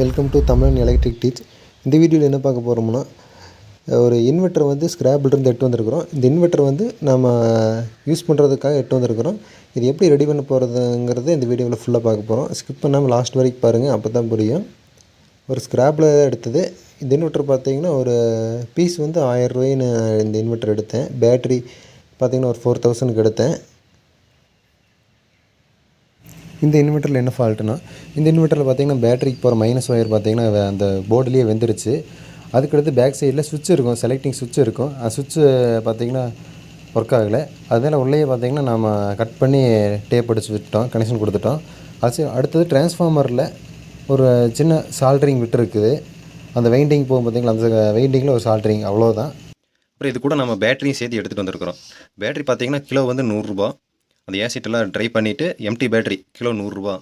Welcome to Tamilan electric teach இந்த வீடியோவில் என்ன பார்க்க போகிறோம்னா ஒரு இன்வெர்ட்டர் வந்து ஸ்க்ராப்லேருந்து எட்டு வந்திருக்கிறோம். இந்த இன்வெர்ட்டர் வந்து நம்ம யூஸ் பண்ணுறதுக்காக எட்டு வந்திருக்கிறோம். இது எப்படி ரெடி பண்ண போகிறதுங்கிறத இந்த வீடியோவில் ஃபுல்லாக பார்க்க போகிறோம் ஸ்கிப் பண்ணாமல் லாஸ்ட் வரைக்கும் பாருங்கள் அப்போ தான் புரியும். ஒரு ஸ்க்ராப்பில் எடுத்தது. இந்த இன்வெர்ட்டர் பார்த்தீங்கன்னா ஒரு பீஸ் வந்து ஆயிரம் ரூபாய்னு இந்த இன்வெர்ட்டர் எடுத்தேன். பேட்ரி பார்த்திங்கன்னா ஒரு ஃபோர் தௌசண்ட்க்கு எடுத்தேன். இந்த இன்வெர்ட்டரில் என்ன ஃபால்ட்டுனா இந்த இன்வெர்ட்டரில் பார்த்தீங்கன்னா பேட்டரிக்கு போகிற மைனஸ் ஒயர் பார்த்தீங்கன்னா அந்த போர்டுலேயே வெந்துருச்சு. அதுக்கடுத்து பேக் சைடில் சுவிட்ச் இருக்கும் செலக்டிங் சுவிட்ச் இருக்கும். அந்த சுவிட்சு பார்த்தீங்கன்னா ஒர்க் ஆகலை. அதனால் உள்ளேயே பார்த்தீங்கன்னா நம்ம கட் பண்ணி டேப் அடிச்சு விட்டோம் கனெக்ஷன் கொடுத்துட்டோம். அது அடுத்தது டிரான்ஸ்ஃபார்மரில் ஒரு சின்ன சால்ட்ரிங் விட்டுருக்குது அந்த வெயிண்டிங் போகும் பார்த்திங்களா அந்த வெயிண்டிங்கில் ஒரு சால்ட்ரிங் அவ்வளோதான் அப்புறம் இது கூட நம்ம பேட்டரியும் சேர்த்து எடுத்துகிட்டு வந்திருக்கிறோம். பேட்டரி பார்த்தீங்கன்னா கிலோ வந்து நூறுரூபா அந்த ஏசிட்டெல்லாம் ட்ரை பண்ணிவிட்டு எம்டி பேட்டரி கிலோ நூறுரூவா.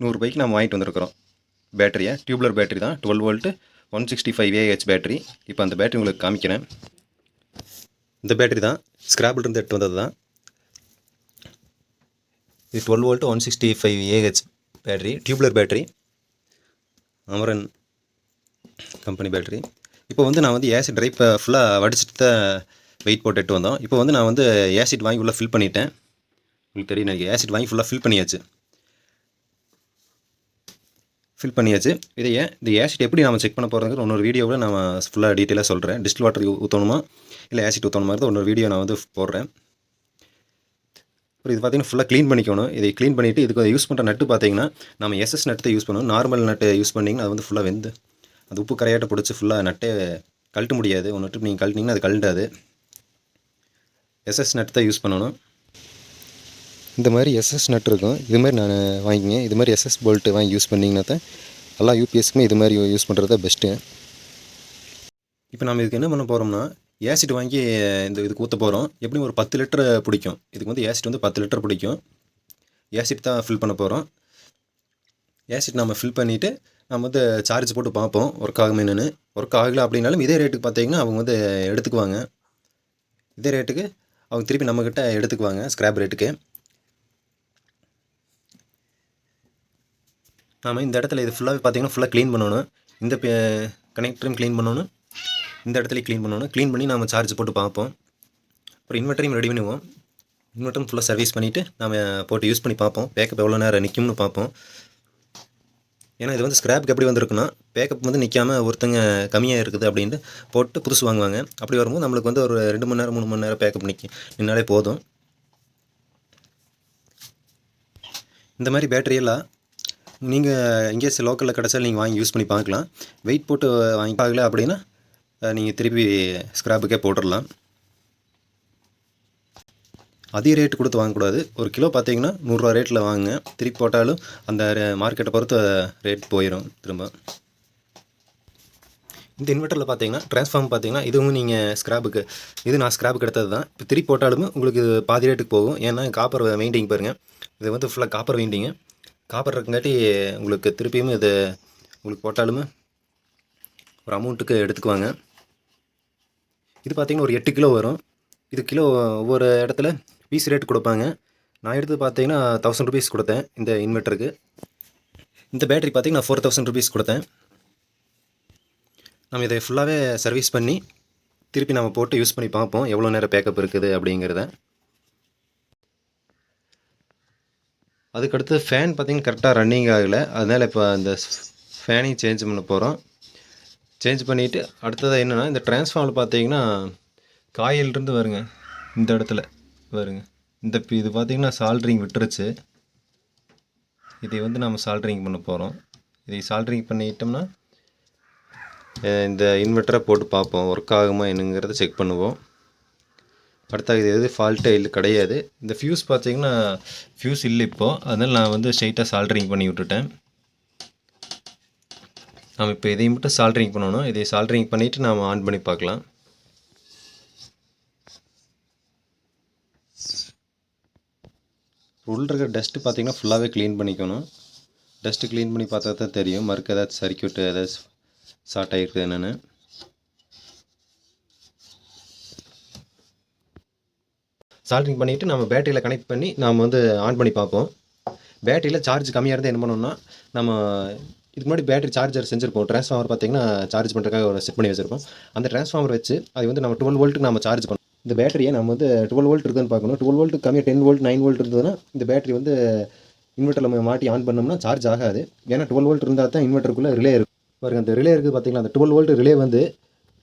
நூறுரூபாய்க்கு நம்ம வாங்கிட்டு வந்திருக்கிறோம். பேட்டரியை டியூப்லர் பேட்டரி தான் twelve volt one sixty five AH battery இப்போ அந்த பேட்டரி உங்களுக்கு காமிக்கிறேன். இந்த பேட்டரி தான் ஸ்க்ராப்பில் இருந்து எடுத்து வந்தது தான். இது twelve volt one sixty five AH battery tubular battery Amaron company battery இப்போ வந்து நான் வந்து ஏசி ட்ரை ஃபுல்லாக வடிச்சிட்டு தான் வெயிட் போட்டு எட்டு வந்தோம். இப்போ வந்து நான் வந்து ஏசிட் வாங்கி உள்ளே ஃபில் பண்ணிட்டேன். உங்களுக்கு தெரியும் எனக்கு ஏசிட் வாங்கி ஃபுல்லாக ஃபில் பண்ணியாச்சு. ஃபில் பண்ணியாச்சு. இதையே இந்த ஏசிட் எப்படி நம்ம செக் பண்ண போகிறதுங்கிற இன்னொரு வீடியோவில் நான் ஃபுல்லாக டீட்டெயிலாக சொல்கிறேன் டிஸ்டில் வாட்டர் ஊற்றணுமா இல்லை ஆசிட் ஊற்றணுமா இன்னொரு வீடியோ நான் வந்து போடுறேன். அப்புறம் இது பார்த்தீங்கன்னா ஃபுல்லாக க்ளீன் பண்ணிக்கணும். இதை க்ளீன் பண்ணிவிட்டு இதுக்கு யூஸ் பண்ணுற நட்டு பார்த்தீங்கன்னா நம்ம எஸ்எஸ் நட்டு யூஸ் பண்ணணும். நார்மல் நட்டு யூஸ் பண்ணிங்கன்னா அது வந்து ஃபுல்லாக வெந்து அது உப்பு கரையாட்டை பிடிச்சி ஃபுல்லாக நட்டே கழட்ட முடியாது. ஒன்று நட்டு நீங்கள் கழட்டினீங்கன்னா அது கழண்டாது. எஸ்எஸ் நட்டு தான் யூஸ் பண்ணணும். இந்த மாதிரி எஸ்எஸ் நட் இருக்கும். இது மாதிரி நான் வாங்கிங்க இது மாதிரி எஸ்எஸ் போல்ட்டு வாங்கி யூஸ் பண்ணிங்கன்னா தான் எல்லா யூபிஎஸ்க்குமே இது மாதிரி யூஸ் பண்ணுறது தான் பெஸ்ட்டு இப்போ நம்ம இதுக்கு என்ன பண்ண போகிறோம்னா ஏசிட் வாங்கி இந்த இதுக்கு ஊற்ற போகிறோம் எப்படியும் ஒரு பத்து லிட்டர் பிடிக்கும். இதுக்கு வந்து ஏசிட் வந்து பத்து லிட்டர் பிடிக்கும். ஏசிட் தான் ஃபில் பண்ண போகிறோம் ஏசிட் நம்ம ஃபில் பண்ணிவிட்டு நம்ம வந்து சார்ஜ் போட்டு பார்ப்போம். ஒர்க் ஆகுமே என்னன்னு. ஒர்க் ஆகலை அப்படின்னாலும் இதே ரேட்டுக்கு பார்த்தீங்கன்னா அவங்க வந்து எடுத்துக்குவாங்க. இதே ரேட்டுக்கு அவங்க திருப்பி நம்மக்கிட்ட எடுத்துக்குவாங்க ஸ்க்ராப் ரேட்டுக்கு நாம் இந்த இடத்துல இது ஃபுல்லாகவே பார்த்தீங்கன்னா ஃபுல்லாக க்ளீன் பண்ணணும். இந்த கனெக்டரும் க்ளீன் பண்ணணும். இந்த இடத்துல க்ளீன் பண்ணணும். க்ளீன் பண்ணி நம்ம சார்ஜ் போட்டு பார்ப்போம். அப்புறம் இன்வெர்ட்டரையும் ரெடி பண்ணுவோம் இன்வெர்ட்டரும் ஃபுல்லாக சர்வீஸ் பண்ணிவிட்டு நம்ம போட்டு யூஸ் பண்ணி பார்ப்போம். பேக்கப் எவ்வளோ நேரம் நிற்கும்னு பார்ப்போம். ஏன்னா இது வந்து ஸ்க்ராப்புக்கு எப்படி வந்திருக்குன்னா பேக்கப் வந்து நிற்காம ஒருத்தங்க கம்மியாக இருக்குது அப்படின்ட்டு போட்டு புதுசு வாங்குவாங்க. அப்படி வரும்போது நம்மளுக்கு வந்து ஒரு ரெண்டு மணி நேரம் மூணு மணி நேரம் பேக்கப் நிற்கி நின்னாலே போதும். இந்த மாதிரி பேட்டரியெல்லாம் நீங்கள் எங்கேயாச்சும் லோக்கலில் கிடச்சாலும் நீங்கள் வாங்கி யூஸ் பண்ணி பார்க்கலாம். வெயிட் போட்டு வாங்கி பார்க்கல அப்படின்னா நீங்கள் திருப்பி ஸ்க்ராப்புக்கே போட்டுடலாம். அதிக ரேட் கொடுத்து வாங்கக்கூடாது. ஒரு கிலோ பார்த்தீங்கன்னா நூறுரூவா ரேட்டில் வாங்குங்க. திருப்பி போட்டாலும் அந்த மார்க்கெட்டை பொறுத்து ரேட் போயிடும் திரும்ப. இந்த இன்வெர்ட்டரில் பார்த்தீங்கன்னா ட்ரான்ஸ்ஃபார்ம் பார்த்தீங்கன்னா இதுவும் நீங்கள் ஸ்க்ராப்புக்கு இது நான் ஸ்க்ராப்புக்கு எடுத்தது தான் இப்போ திருப்பி போட்டாலுமே உங்களுக்கு இது பாதி ரேட்டுக்கு போகும். ஏன்னா காப்பர் வெயிண்டிங் பாருங்கள் இது வந்து ஃபுல்லாக காப்பர் வெயிண்டிங்கு காப்பர் இருக்கங்காட்டி உங்களுக்கு திருப்பியும் இது உங்களுக்கு போட்டாலுமே ஒரு அமௌண்ட்டுக்கு எடுத்துக்குவாங்க. இது பார்த்தீங்கன்னா ஒரு எட்டு கிலோ வரும். இது கிலோ ஒவ்வொரு இடத்துல பீஸ் ரேட் கொடுப்பாங்க. நான் எடுத்து பார்த்தீங்கன்னா தௌசண்ட் ருபீஸ் கொடுத்தேன் இந்த இன்வெர்ட்டருக்கு இந்த பேட்டரி பார்த்தீங்கன்னா ஃபோர் தௌசண்ட் ருபீஸ் கொடுத்தேன். நம்ம இதை ஃபுல்லாகவே சர்வீஸ் பண்ணி திருப்பி நம்ம போட்டு யூஸ் பண்ணி பார்ப்போம். எவ்வளோ நேரம் பேக்கப் இருக்குது அப்படிங்கிறத. அதுக்கடுத்து ஃபேன் பார்த்திங்கன்னா கரெக்டாக ரன்னிங் ஆகலை. அதனால் இப்போ அந்த ஃபேனையும் சேஞ்ச் பண்ண போகிறோம் சேஞ்ச் பண்ணிவிட்டு அடுத்தது என்னென்னா இந்த டிரான்ஸ்ஃபார்மில் பார்த்தீங்கன்னா காயிலிருந்து வருங்க. இந்த இடத்துல வருங்க. இந்த பி- இது பார்த்திங்கன்னா சால்ட்ரிங் விட்டுருச்சு. இதை வந்து நம்ம சால்ட்ரிங் பண்ண போகிறோம் இதை சால்ட்ரிங் பண்ணிட்டோம்னா இந்த இன்வெர்ட்டரை போட்டு பார்ப்போம். ஒர்க் ஆகுமா என்னங்கிறத செக் பண்ணுவோம். அடுத்த இது எது? ஃபால்ட்டே இல்லை கிடையாது. இந்த ஃபியூஸ் பார்த்தீங்கன்னா ஃபியூஸ் இல்லை இப்போது அதனால் நான் வந்து ஸ்ட்ரைட்டாக சால்ட்ரிங் பண்ணி விட்டுட்டேன். நாம் இப்போ இதை மட்டும் சால்ட்ரிங் பண்ணணும். இதை சால்ட்ரிங் பண்ணிவிட்டு நாம் ஆன் பண்ணி பார்க்கலாம். உள்ள இருக்கிற டஸ்ட்டு பார்த்தீங்கன்னா ஃபுல்லாகவே க்ளீன் பண்ணிக்கணும். டஸ்ட்டு க்ளீன் பண்ணி பார்த்தா தான் தெரியும். மறுக்க ஏதாச்சும் சர்க்கியூட்டு ஏதாச்சும் ஷார்ட் ஆகிருக்குது என்னென்னு. சால்ட்ரிங் பண்ணிவிட்டு நம்ம பேட்டரியில் கனெக்ட் பண்ணி நாம் வந்து ஆன் பண்ணி பார்ப்போம். பேட்டரியில் சார்ஜ் கம்மியாக இருந்தால் என்ன பண்ணணும்னா நம்ம இதுக்கு முன்னாடி பேட்டரி சார்ஜர் செஞ்சுருப்போம். ட்ரான்ஸ்ஃபார்மர் பார்த்தீங்கன்னா சார்ஜ் பண்ணுறதுக்காக ஒரு செட் பண்ணி வச்சுருப்போம். அந்த ட்ரான்ஸ்ஃபார்மர் வச்சு அது வந்து நம்ம டுவெல் வோல்ட்டுக்கு நம்ம சார்ஜ் பண்ணோம். இந்த பேட்டரியை நம்ம வந்து டுவெல் வோல்ட் இருக்குதுன்னு பார்க்கணும். டுவெல் வோல்ட்டு கம்மியாக டென் வோல்ட் நைன் வோல்ட் இருந்ததுன்னா இந்த பேட்டரி வந்து இன்வெர்ட்டரில் மாட்டி ஆன் பண்ணோம்னா சார்ஜ் ஆகாது. ஏன்னா டுவெல் வோல்ட் இருந்தால் தான் இன்வெர்ட்டருக்குள்ளே ரிலே இருக்கும். பாருங்கள் அந்த ரிலே இருக்குது பார்த்தீங்களா அந்த டுவெல் வோல்ட் ரிலே வந்து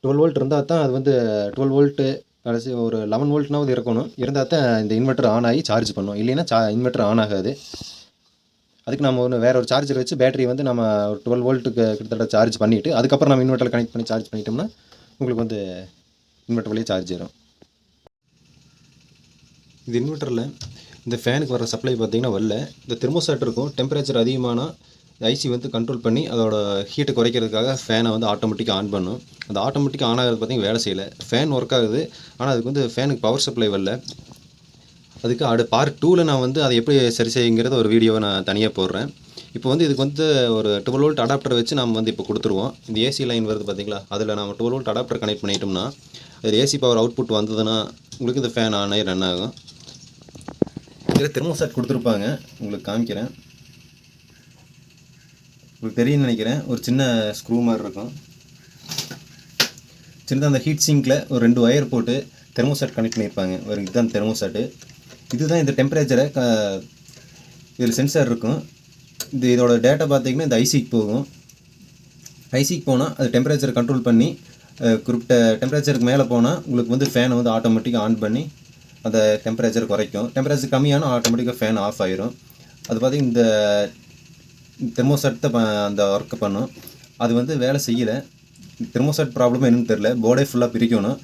டுவெல் வோல்ட் இருந்தால் தான் அது வந்து டுவெல் வோல்ட்டு கடைசி ஒரு லெவன் வோல்ட்னாவது இருக்கணும் இருந்தால் தான் இந்த இன்வெர்ட்டர் ஆன் ஆகி சார்ஜ் பண்ணும். இல்லைன்னா சா இன்வெர்ட்டர் ஆன் ஆகாது. அதுக்கு நம்ம ஒன்று வேற ஒரு சார்ஜர் வச்சு பேட்டரி வந்து நம்ம ஒரு டுவெல் வோல்ட்டுக்கு கிட்டத்தட்ட சார்ஜ் பண்ணிவிட்டு அதுக்கப்புறம் நம்ம இன்வெர்ட்டர் கனெக்ட் பண்ணி சார்ஜ் பண்ணிட்டோம்னா உங்களுக்கு வந்து இன்வெர்ட்டர் வழியே சார்ஜ் ஏறும். இது இன்வெர்ட்டரில் இந்த ஃபேனுக்கு வர சப்ளை பார்த்தீங்கன்னா வரல. இந்த தெர்மோஸ்டாட் இருக்கும் டெம்பரேச்சர் அதிகமானால் ஐசி வந்து கண்ட்ரோல் பண்ணி அதோட ஹீட்டை குறைக்கிறதுக்காக ஃபேனை வந்து ஆட்டோமேட்டிக்காக ஆன் பண்ணும். அந்த ஆட்டோமேட்டிக்காக ஆன் ஆகிறது பார்த்தீங்கன்னா வேலை செய்யலை. ஃபேன் ஒர்க் ஆகுது. ஆனால் அதுக்கு வந்து ஃபேனுக்கு பவர் சப்ளை வரல. அதுக்கு அடு பார்ட் டூவில் நான் வந்து அதை எப்படி சரி செய்யுங்கிறத ஒரு வீடியோவை நான் தனியாக போடுறேன். இப்போ வந்து இதுக்கு வந்து ஒரு டுவெல் வோல்ட் அடாப்டர் வச்சு நம்ம வந்து இப்போ கொடுத்துருவோம். இந்த ஏசி லைன் வருது பார்த்தீங்களா அதில் நம்ம டுவெல் வோல்ட் அடாப்டர் கனெக்ட் பண்ணிட்டோம்னா அதில் ஏசி பவர் அவுட்புட் வந்ததுன்னா உங்களுக்கு இந்த ஃபேன் ஆன் ஆகி ரன் ஆகும். இதில் தெர்மோஸ்டாட் கொடுத்துருப்பாங்க. உங்களுக்கு காமிக்கிறேன். உங்களுக்கு தெரியும்னு நினைக்கிறேன். ஒரு சின்ன ஸ்க்ரூ மாதிரி இருக்கும். சின்னதாக அந்த ஹீட் சிங்கில் ஒரு ரெண்டு ஒயர் போட்டு தெர்மோசாட் கனெக்ட் பண்ணியிருப்பாங்க. ஒரு இதுதான் தெர்மோசாட்டு இதுதான் இந்த டெம்பரேச்சரை இதில் சென்சார் இருக்கும். இது இதோட டேட்டா பார்த்தீங்கன்னா இந்த ஐசிக்கு போகும். ஐசிக்கு போனால் அது டெம்பரேச்சர் கண்ட்ரோல் பண்ணி குறிப்பிட்ட டெம்பரேச்சருக்கு மேலே போனால் உங்களுக்கு வந்து ஃபேனை வந்து ஆட்டோமேட்டிக்காக ஆன் பண்ணி அந்த டெம்பரேச்சர் குறைக்கும். டெம்பரேச்சர் கம்மியான ஆட்டோமேட்டிக்காக ஃபேன் ஆஃப் ஆயிரும். அது பார்த்தீங்கன்னா இந்த தெர்மோசெட் ப- அந்த ஒர்க்கை பண்ணோம். அது வந்து வேலை செய்யலை. தெர்மோசெட் ப்ராப்ளம் என்னன்னு தெரில போர்டே ஃபுல்லாக பிரிக்கணும்.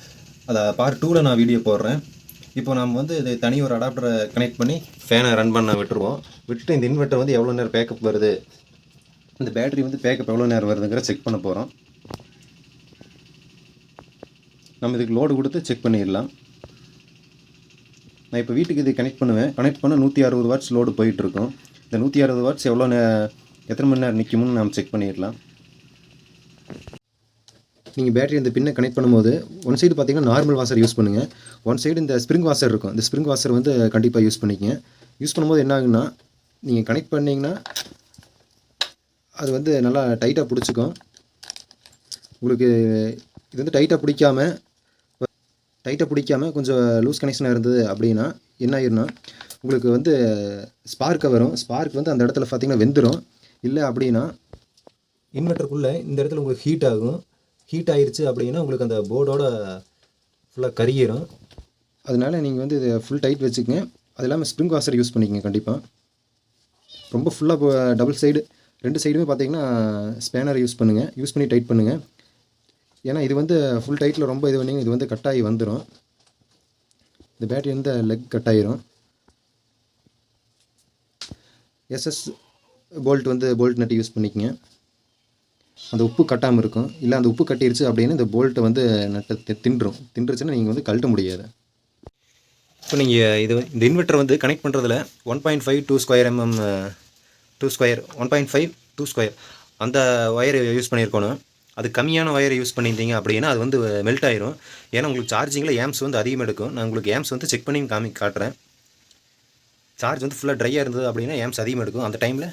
அதை பார்ட் டூவில் நான் வீடியோ போடுறேன். இப்போ நம்ம வந்து இது தனி ஒரு அடாப்டரை கனெக்ட் பண்ணி ஃபேனை ரன் பண்ண விட்டுருவோம். விட்டுட்டு இந்த இன்வெர்ட்டர் வந்து எவ்வளோ நேரம் பேக்கப் வருது? இந்த பேட்டரி வந்து பேக்கப் எவ்வளோ நேரம் வருதுங்கிற செக் பண்ண போகிறோம் நம்ம இதுக்கு லோடு கொடுத்து செக் பண்ணிடலாம். நான் இப்போ வீட்டுக்கு இது கனெக்ட் பண்ணுவேன். கனெக்ட் பண்ண நூற்றி அறுபது வாட்ஸ் லோடு போயிட்டுருக்கும் இந்த நூற்றி அறுபது வாட்ஸ் எவ்வளோ நே எத்தனை மணி நேரம் நிற்கும்னு நம்ம செக் பண்ணிடலாம். நீங்கள் பேட்டரி இந்த பின்னை கனெக்ட் பண்ணும்போது ஒன் சைடு பார்த்தீங்கன்னா நார்மல் வாஷர் யூஸ் பண்ணுங்கள் ஒன் சைடு இந்த ஸ்ப்ரிங் வாஷர் இருக்கும். இந்த ஸ்ப்ரிங் வாசர் வந்து கண்டிப்பாக யூஸ் பண்ணிக்கங்க. யூஸ் பண்ணும்போது என்ன ஆகுன்னா நீங்கள் கனெக்ட் பண்ணிங்கன்னா அது வந்து நல்லா டைட்டாக பிடிச்சிக்கும். உங்களுக்கு இது வந்து டைட்டாக பிடிக்காம டைட்டாக பிடிக்காம கொஞ்சம் லூஸ் கனெக்ஷனாக இருந்தது அப்படின்னா என்ன ஆயிருன்னா உங்களுக்கு வந்து ஸ்பார்க்கை வரும். ஸ்பார்க் வந்து அந்த இடத்துல பார்த்தீங்கன்னா வெந்துடும் இல்லை அப்படின்னா இன்வெர்ட்டருக்குள்ளே இந்த இடத்துல உங்களுக்கு ஹீட் ஆகும். ஹீட் ஆயிடுச்சு அப்படின்னா உங்களுக்கு அந்த போர்டோட ஃபுல்லாக கருகிரும். அதனால் நீங்கள் வந்து இதை ஃபுல் டைட் வச்சுக்கங்க. அது இல்லாமல் ஸ்ப்ரிங் வாஷர் யூஸ் பண்ணிக்கங்க கண்டிப்பாக ரொம்ப ஃபுல்லாக டபுள் சைடு ரெண்டு சைடுமே பார்த்தீங்கன்னா ஸ்பேனர் யூஸ் பண்ணுங்கள் யூஸ் பண்ணி டைட் பண்ணுங்கள் ஏன்னா இது வந்து ஃபுல் டைட்டில் ரொம்ப இது பண்ணிங்க இது வந்து கட்டாகி வந்துடும் இந்த பேட்டரி வந்து லெக் கட் ஆயிரும். எஸ்எஸ் போல்ட் வந்து போல்ட் நட்டு யூஸ் பண்ணிக்கங்க. அந்த உப்பு கட்டாமல் இருக்கும். இல்லை அந்த உப்பு கட்டிருச்சு அப்படின்னு இந்த போல்ட்டை வந்து நட்டை தின்றும். தின்றுச்சுன்னா நீங்கள் வந்து கழட்ட முடியாது. இப்போ நீங்கள் இது இந்த இன்வெர்ட்டர் வந்து கனெக்ட் பண்ணுறதுல one point five two square mm two square one point five two square அந்த ஒயரை யூஸ் பண்ணியிருக்கணும் அது கம்மியான ஒயரை யூஸ் பண்ணியிருந்தீங்க அப்படின்னா அது வந்து மெல்ட் ஆயிரும். ஏன்னா உங்களுக்கு சார்ஜிங்கில் ஏம்ஸ் வந்து அதிகமாக எடுக்கும். நான் உங்களுக்கு ஏம்ஸ் வந்து செக் பண்ணி காமி காட்டுறேன். சார்ஜ் வந்து ஃபுல்லாக ட்ரையாக இருந்தது அப்படின்னா ஏம்ஸ் அதிகமாக எடுக்கும்? அந்த டைமில்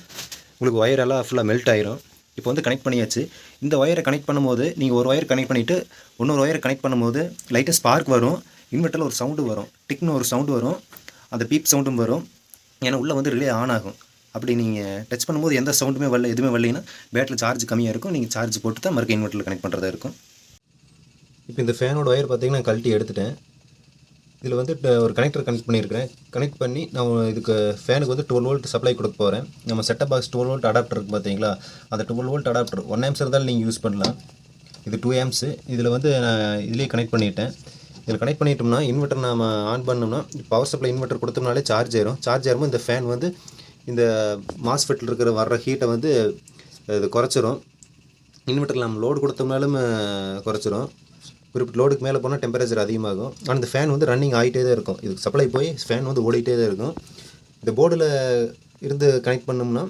உங்களுக்கு ஒயரெல்லாம் ஃபுல்லாக மெல்ட் ஆயிரும். இப்போ வந்து கனெக்ட் பண்ணியாச்சு. இந்த ஒயரை கனெக்ட் பண்ணும்போது நீங்கள் ஒரு ஒயர் கனெக்ட் பண்ணிவிட்டு இன்னொரு ஒயர் கனெக்ட் பண்ணும்போது லைட்டாக ஸ்பார்க் வரும். இன்வெர்ட்டரில் ஒரு சவுண்டு வரும். டிக்னு ஒரு சவுண்டு வரும். அந்த பீப் சவுண்டும் வரும். ஏன்னா உள்ளே வந்து ரிலே ஆன் ஆகும். அப்படி நீங்கள் டச் பண்ணும்போது எந்த சவுண்டுமே வரல எதுவுமே வரலைன்னா பேட்டரியில் சார்ஜ் கம்மியாக இருக்கும். நீங்கள் சார்ஜ் போட்டு தான் மறுக்க இன்வெர்ட்டரில் கனெக்ட் பண்ணுறதா இருக்கும். இப்போ இந்த ஃபேனோட ஒயர் பார்த்தீங்கன்னா கழட்டி எடுத்துட்டேன். இதில் வந்து ஒரு கனெக்டர் கனெக்ட் பண்ணியிருக்கிறேன். கனெக்ட் பண்ணி நான் இதுக்கு ஃபேனுக்கு வந்து டுவெல் வோல்ட் சப்ளை கொடுக்க போகிறேன் நம்ம set top box twelve volt adapter இருக்குது பார்த்தீங்களா? அந்த twelve volt adapter one amps இருந்தாலும் நீங்கள் யூஸ் பண்ணலாம். இது டூ ஆம்ஸு இதில் வந்து நான் இதுலேயே கனெக்ட் பண்ணிட்டேன். இதில் கனெக்ட் பண்ணிட்டோம்னா இன்வெர்ட்டர் நம்ம ஆன் பண்ணோம்னா பவர் சப்ளை இன்வெர்ட்டர் கொடுத்தோம்னாலே சார்ஜ் ஆயிரும். சார்ஜ் ஆகும் இந்த ஃபேன் வந்து இந்த மாஸ்ஃபெட்டில் இருக்கிற வர்ற ஹீட்டை வந்து இது குறைச்சிரும். இன்வெர்ட்டரில் நம்ம லோடு கொடுத்தோம்னாலும் குறைச்சிரும். குறிப்பிட்ட லோடுக்கு மேலே போனால் டெம்பரேச்சர் அதிகமாகும். ஆனால் இந்த ஃபேன் வந்து ரன்னிங் ஆகிட்டே தான் இருக்கும். இதுக்கு சப்ளை போய் ஃபேன் வந்து ஓடிட்டே தான் இருக்கும். இந்த போர்டில் இருந்து கனெக்ட் பண்ணோம்னா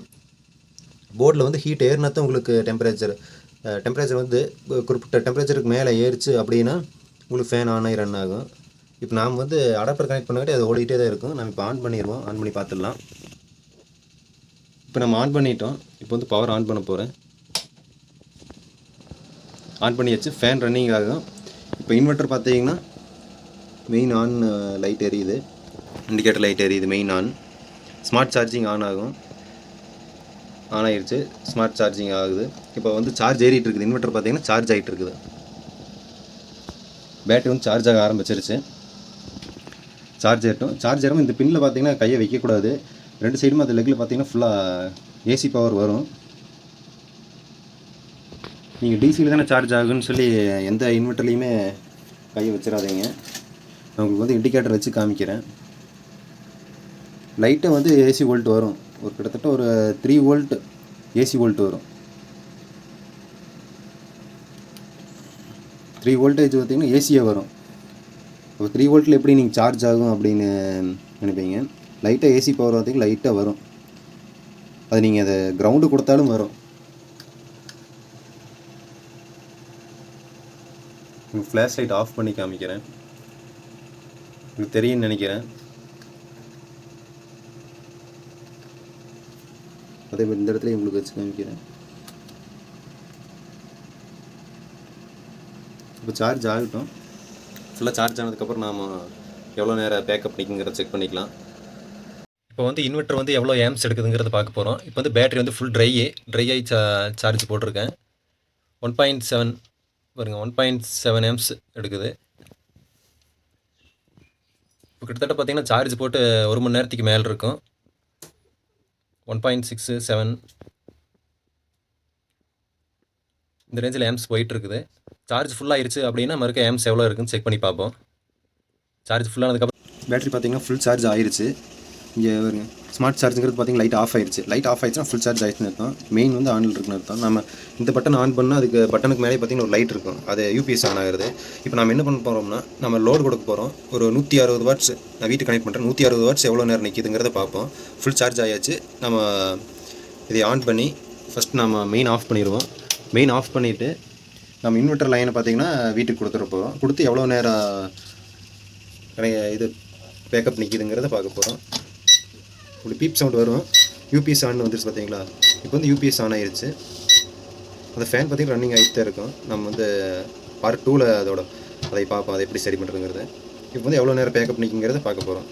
போர்டில் வந்து ஹீட் ஏறினா தான் உங்களுக்கு டெம்பரேச்சர் டெம்பரேச்சர் வந்து குறிப்பிட்ட டெம்பரேச்சருக்கு மேலே ஏறிச்சு அப்படின்னா உங்களுக்கு ஃபேன் ஆன் ஆகி ரன் ஆகும். இப்போ நாம் வந்து அடாப்டர் கனெக்ட் பண்ணாட்டி அது ஓடிட்டே தான் இருக்கும். நம்ம இப்போ ஆன் பண்ணிடுவோம் ஆன் பண்ணி பார்த்துடலாம். இப்போ நம்ம ஆன் பண்ணிட்டோம். இப்போ வந்து பவர் ஆன் பண்ண போகிறேன் ஆன் பண்ணியாச்சு. ஃபேன் ரன்னிங் ஆகும். இப்போ இன்வெர்ட்டர் பார்த்தீங்கன்னா மெயின் ஆன் லைட் எரியுது. இண்டிகேட்டர் லைட் எரியுது main on smart charging on ஆகும். ஆன் ஆகிடுச்சு ஸ்மார்ட் சார்ஜிங் ஆகுது. இப்போ வந்து சார்ஜ் ஏறிட்டு இருக்குது. இன்வெர்ட்டர் பார்த்தீங்கன்னா சார்ஜ் ஆகிட்டு இருக்குது. பேட்டரி வந்து சார்ஜ் ஆக ஆரம்பிச்சிருச்சு. சார்ஜ் ஏறட்டும். சார்ஜ் ஏறும் இந்த பின்னில் பார்த்தீங்கன்னா கையை வைக்கக்கூடாது. ரெண்டு சைடுமே அந்த லெக்கில் பார்த்தீங்கன்னா ஃபுல்லாக ஏசி பவர் வரும். நீங்கள் டிசியில் தானே சார்ஜ் ஆகுன்னு சொல்லி எந்த இன்வெர்ட்டர்லையுமே கையை வச்சிடாதீங்க. நான் உங்களுக்கு வந்து இண்டிகேட்டர் வச்சு காமிக்கிறேன். லைட்டாக வந்து ஏசி வோல்ட் வரும். ஒரு கிட்டத்தட்ட ஒரு த்ரீ வோல்ட் ஏசி வோல்ட் வரும். த்ரீ வோல்டேஜ் பார்த்தீங்கன்னா ஏசியே வரும். இப்போ த்ரீ வோல்ட்டில் எப்படி நீங்கள் சார்ஜ் ஆகும் அப்படின்னு நினைப்பீங்க? லைட்டாக ஏசி பவர் பார்த்திங்கன்னா லைட்டாக வரும். அது நீங்கள் அதை கிரவுண்டு கொடுத்தாலும் வரும். ஃப்ளாஷ் லைட் ஆஃப் பண்ணி காமிக்கிறேன். உங்களுக்கு தெரியும்னு நினைக்கிறேன். அதே மாதிரி இந்த இடத்துல உங்களுக்கு வச்சு காமிக்கிறேன். இப்போ சார்ஜ் ஆகட்டும். ஃபுல்லாக சார்ஜ் ஆனதுக்கப்புறம் நாம் எவ்வளோ நேரம் பேக்கப் நிற்குங்கிறத செக் பண்ணிக்கலாம். இப்போ வந்து இன்வெர்ட்டர் வந்து எவ்வளோ ஏம்ஸ் எடுக்குதுங்கிறத பார்க்க போகிறோம் இப்போ வந்து பேட்டரி வந்து ஃபுல் ட்ரை ட்ரை ஆகி சா சார்ஜ் போட்டிருக்கேன். ஒன் பாயிண்ட் செவன் பாருங்க ஒன் பாயிண்ட் செவன் எம்ஸ் எடுக்குது. இப்போ கிட்டத்தட்ட பார்த்தீங்கன்னா சார்ஜ் போட்டு ஒரு மணி நேரத்துக்கு மேலே இருக்கும். ஒன் பாயிண்ட் சிக்ஸு செவன் இந்த ரேஞ்சில் ஏம்ஸ் போயிட்டு இருக்குது. சார்ஜ் ஃபுல்லாகிருச்சு அப்படின்னா மறுக்க ஏம்ஸ் எவ்வளோ இருக்குன்னு செக் பண்ணி பார்ப்போம். சார்ஜ் ஃபுல்லானதுக்கப்புறம் பேட்டரி பார்த்தீங்கன்னா ஃபுல் சார்ஜ் ஆயிடுச்சு இங்கே வருங்க ஸ்மார்ட் சார்ஜுங்கிறது பார்த்தீங்கன்னா லைட் ஆஃப் ஆயிடுச்சு. லைட் ஆஃப் ஆயிடுச்சுன்னா ஃபுல் சார்ஜ் ஆயிடுச்சுன்னு அர்த்தம். மெயின் வந்து ஆனில் இருக்குன்னு அர்த்தம். நம்ம இந்த பட்டன் ஆன் பண்ணால் அதுக்கு பட்டனுக்கு மேலே பார்த்தீங்கன்னா ஒரு லைட் இருக்கும். அது யூபிஎஸ் ஆன் ஆகிறது. இப்போ நம்ம என்ன பண்ண போகிறோம்னா நம்ம லோடு கொடுக்க போகிறோம் ஒரு நூற்றி அறுபது வாட்ஸ் நான் வீட்டுக்கு கனெக்ட் பண்ணுறேன் நூற்றி அறுபது வாட்ஸ் எவ்வளோ நேரம் நிற்கிதுங்கிறத பார்ப்போம். ஃபுல் சார்ஜ் ஆயாச்சு. நம்ம இதை ஆன் பண்ணி ஃபஸ்ட் நம்ம மெயின் ஆஃப் பண்ணிடுவோம். மெயின் ஆஃப் பண்ணிவிட்டு நம்ம இன்வெர்ட்டர் லைனை பார்த்தீங்கன்னா வீட்டுக்கு கொடுத்துட போகிறோம் கொடுத்து எவ்வளோ நேரம் இது பேக்கப் நிற்கிதுங்கிறத பார்க்க போகிறோம் இப்படி பீப் சவுண்ட் வரும். யூபிஎஸ் ஆன் வந்துருச்சு பார்த்தீங்களா? இப்போ வந்து யூபிஎஸ் ஆன் ஆயிடுச்சு அந்த ஃபேன் பார்த்தீங்கன்னா ரன்னிங் ஆகிட்டு தான் இருக்கும். நம்ம வந்து பார்ட் டூவில் அதோட அதை பார்ப்போம். அதை எப்படி சரி பண்ணுறதுங்கிறத இப்போ வந்து எவ்வளோ நேரம் பேக்கப் நிற்குங்கிறத பார்க்க போகிறோம்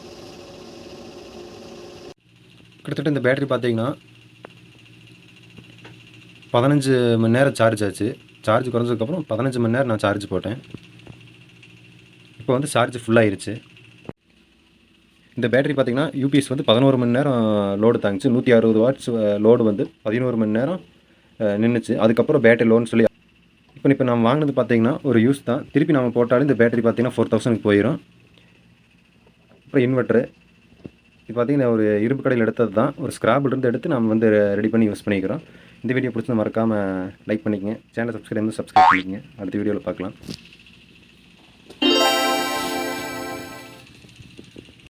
கிட்டத்தட்ட இந்த பேட்டரி பார்த்தீங்கன்னா பதினஞ்சு மணி நேரம் சார்ஜ் ஆச்சு. சார்ஜ் குறைஞ்சதுக்கப்புறம் பதினஞ்சு மணி நேரம் நான் சார்ஜ் போட்டேன். இப்போ வந்து சார்ஜ் ஃபுல்லாகிருச்சு இந்த பேட்டரி பார்த்தீங்கன்னா யூபிஎஸ் வந்து பதினோரு மணி நேரம் லோடு தாங்கிச்சு. நூற்றி அறுபது வாட்ஸ் லோடு வந்து பதினோரு மணி நேரம் நின்றுச்சு அதுக்கப்புறம் பேட்டரி லோன்னு சொல்லி இப்போ இப்போ நம்ம வாங்கினது பார்த்திங்கன்னா ஒரு யூஸ் தான். திருப்பி நம்ம போட்டாலும் இந்த பேட்டரி பார்த்திங்கன்னா ஃபோர் தௌசண்ட்க்கு போயிடும் அப்புறம் இன்வெர்ட்ரு இது பார்த்திங்கன்னா ஒரு இரும்பு கடையில் எடுத்தது தான். ஒரு ஸ்க்ராபில் இருந்து எடுத்து நம்ம வந்து ரெடி பண்ணி யூஸ் பண்ணிக்கிறோம். இந்த வீடியோ பிடிச்சது மறக்காமல் லைக் பண்ணிக்கங்க. சேனலை சப்ஸ்கிரைப் வந்து சப்ஸ்கிரைப் பண்ணிக்கங்க. அடுத்த வீடியோவில் பார்க்கலாம்